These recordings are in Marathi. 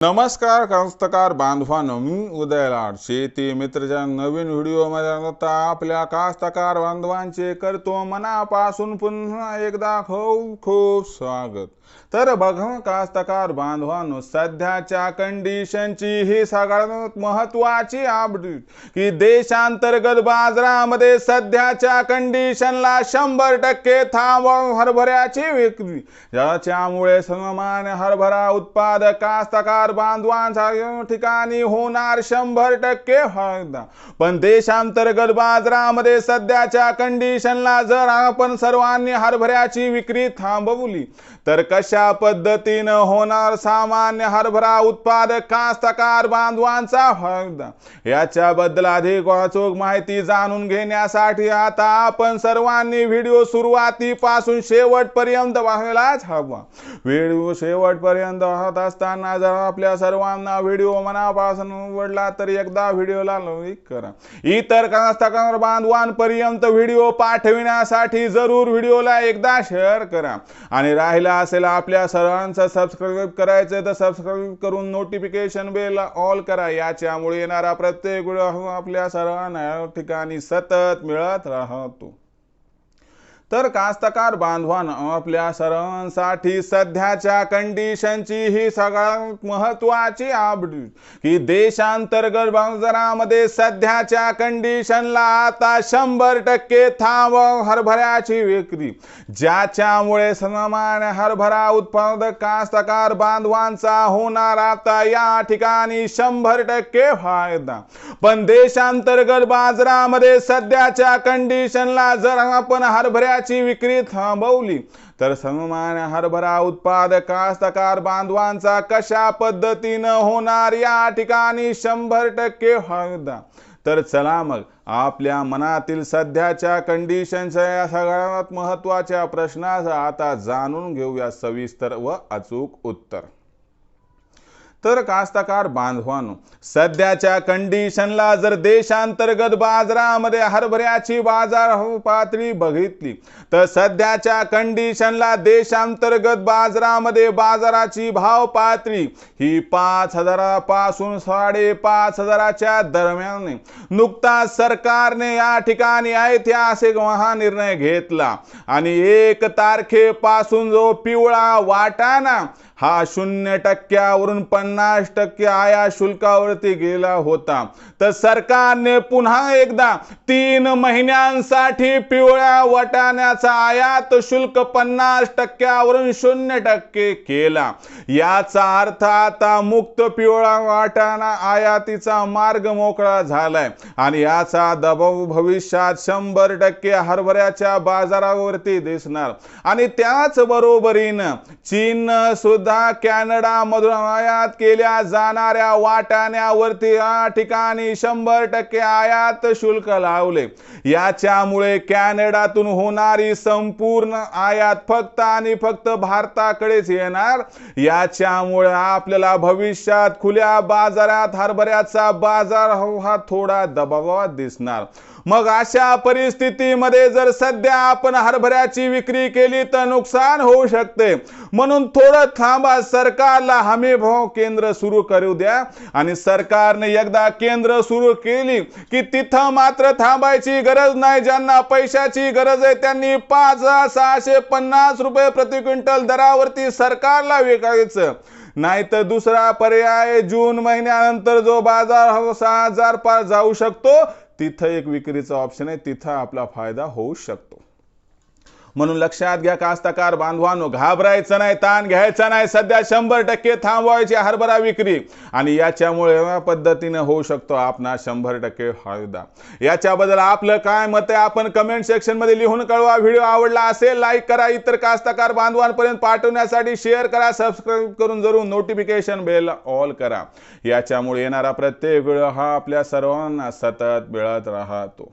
नमस्कार कास्तकार बांधवांनो मी उदयलाड शेती मित्रच्या नवीन व्हिडिओमध्ये आता आपल्या कास्तकार बांधवांचे करतो मनापासून पुन्हा एकदा खूप खूप स्वागत. तर बघा कास्तकार बांधवांनो सध्याच्या कंडिशनची ही सगळ्यात महत्वाची अपडेट की देशांतर्गत बाजारामध्ये सध्याच्या कंडिशनला शंभर टक्के थांब हरभऱ्याची विक्री ज्याच्यामुळे सन्मान हरभरा उत्पादक कास्तकार बांधवांचा ठिकाणी होणार शंभर टक्के पण देशांतर्गत बाजारामध्ये सध्याच्या कंडिशनला जर आपण सर्वांनी हरभऱ्याची विक्री थांबवली तर कशा पद्धतीनं होणार सामान्य हरभरा उत्पादक कास्तकार बांधवांचा फायदा? याच्याबद्दल अधिक वाचूक माहिती जाणून घेण्यासाठी आता आपण सर्वांनी व्हिडिओ सुरुवातीपासून शेवटपर्यंत पाहायलाच हवा. व्हिडिओ शेवटपर्यंत वाहत असताना जर आपल्या सर्वांना व्हिडिओ मनापासून आवडला तर एकदा व्हिडिओला लाईक करा. इतर कास्तकार बांधवांपर्यंत व्हिडिओ पाठविण्यासाठी जरूर व्हिडिओला एकदा शेअर करा. आणि राहिला असेल आपल्या सर्वांचं सबस्क्राईब करायचं तर सबस्क्राईब करून नोटिफिकेशन बेल ऑल करा. याच्यामुळे येणारा प्रत्येक व्हिडिओ आपल्या सर्वांना ठिकाणी सतत मिळत राहतो. तर कास्तकार बांधवानं आपल्या सर्वांसाठी सध्याच्या कंडिशनची ही सगळ्यात महत्वाची अपडेट की देशांतर्गत बाजारामध्ये सध्याच्या कंडिशनला आता शंभर टक्के थांबव हरभऱ्याची विक्री. ज्याच्यामुळे सन्मान हरभरा उत्पादक कास्तकार बांधवांचा होणार आता या ठिकाणी शंभर टक्के फायदा. पण देशांतर्गत बाजारामध्ये सध्याच्या कंडिशनला जर आपण हरभऱ्या हरभऱ्याची विक्री थांबवली. तर सन्मान हरभरा उत्पादक कास्तकार बांधवांचा कशा पद्धतीनं होणार या ठिकाणी शंभर टक्के फायदा तर चला मग आपल्या मनातील सध्याच्या कंडिशनच्या या सगळ्यात महत्त्वाच्या प्रश्नाचं आता जाणून घेऊया सविस्तर व अचूक उत्तर. तर कास्तकार बांधवानो सध्याच्या कंडिशनला जर देशांतर्गत बाजारामध्ये हरभऱ्याची बाजार पातळी बघितली तर सध्याच्या कंडिशनला देशांतर्गत बाजारामध्ये बाजाराची भाव पातळी ही पाच हजारापासून साडेपाच हजाराच्या दरम्यान नुकताच सरकारने या ठिकाणी ऐतिहासिक महानिर्णय घेतला आणि एक तारखेपासून जो पिवळा वाटाणा हा शून्य टक्क्यावरून पन्नास टक्के आयात शुल्कावरती गेला होता. तर सरकारने पुन्हा एकदा तीन महिन्यांसाठी पिवळ्या वाटाण्याचा आयात शुल्क पन्नास टक्क्यावरून शून्य टक्के केला. याचा अर्थ आता मुक्त पिवळा वाटाणा आयातीचा मार्ग मोकळा झालाय आणि याचा दबाव भविष्यात शंभर टक्के हरभऱ्याच्या बाजारावरती दिसणार. आणि त्याच बरोबरीनं चीन सुद्धा कॅनडा मधून आयात केल्या जाणाऱ्या वाटाण्यावरती या ठिकाणी शंभर टक्के आयात शुल्क लावले. याच्यामुळे कॅनडातून होणारी संपूर्ण आयात फक्त आणि फक्त भारताकडेच येणार. याच्यामुळे आपल्याला भविष्यात खुल्या बाजारात हरभऱ्याचा बाजार हा थोडा दबावात दिसणार. मग अशा परिस्थितीमध्ये जर सध्या आपण हरभऱ्याची विक्री केली तर नुकसान होऊ शकते. म्हणून थोडं थांबा सरकारला हमी भाव केंद्र सुरू करू द्या. आणि सरकारने एकदा केंद्र सुरू केली की तिथं मात्र थांबायची गरज नाही. ज्यांना पैशाची गरज आहे त्यांनी पाच हजार सहाशे पन्नास रुपये प्रति क्विंटल दरावरती सरकारला विकायचं. नाहीतर दुसरा पर्याय जून महिन्यानंतर जो बाजार सहा हजार पार जाऊ शकतो तिथं एक विक्रीचा ऑप्शन आहे तिथं आपला फायदा होऊ शकतो. म्हणून लक्षात घ्या कास्तकार बांधवांनो घाबरायचं नाही ताण घ्यायचा नाही सध्या शंभर टक्के थांबवायची हरभरा विक्री. आणि याच्यामुळे या पद्धतीने होऊ शकतो आपणा शंभर टक्के फायदा. याच्याबद्दल आपलं काय मत आहे आपण कमेंट सेक्शनमध्ये लिहून कळवा. व्हिडिओ आवडला असेल लाईक करा. इतर कास्तकार बांधवांपर्यंत पाठवण्यासाठी शेअर करा सबस्क्राईब करून जरूर नोटिफिकेशन बेल ऑल करा. याच्यामुळे येणारा प्रत्येक व्हिडिओ हा आपल्या सर्वांना सतत मिळत राहतो.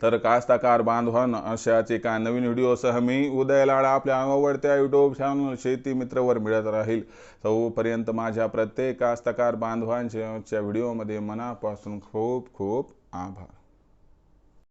तर कास्तकार बांधवान अशाच एका नवीन व्हिडिओसह मी उदय लाडा आपल्या आवडत्या युट्यूब चॅनल शेती मित्रवर मिळत राहील. तोपर्यंत माझ्या प्रत्येक कास्तकार बांधवांच्या व्हिडिओमध्ये मनापासून खूप खूप आभार.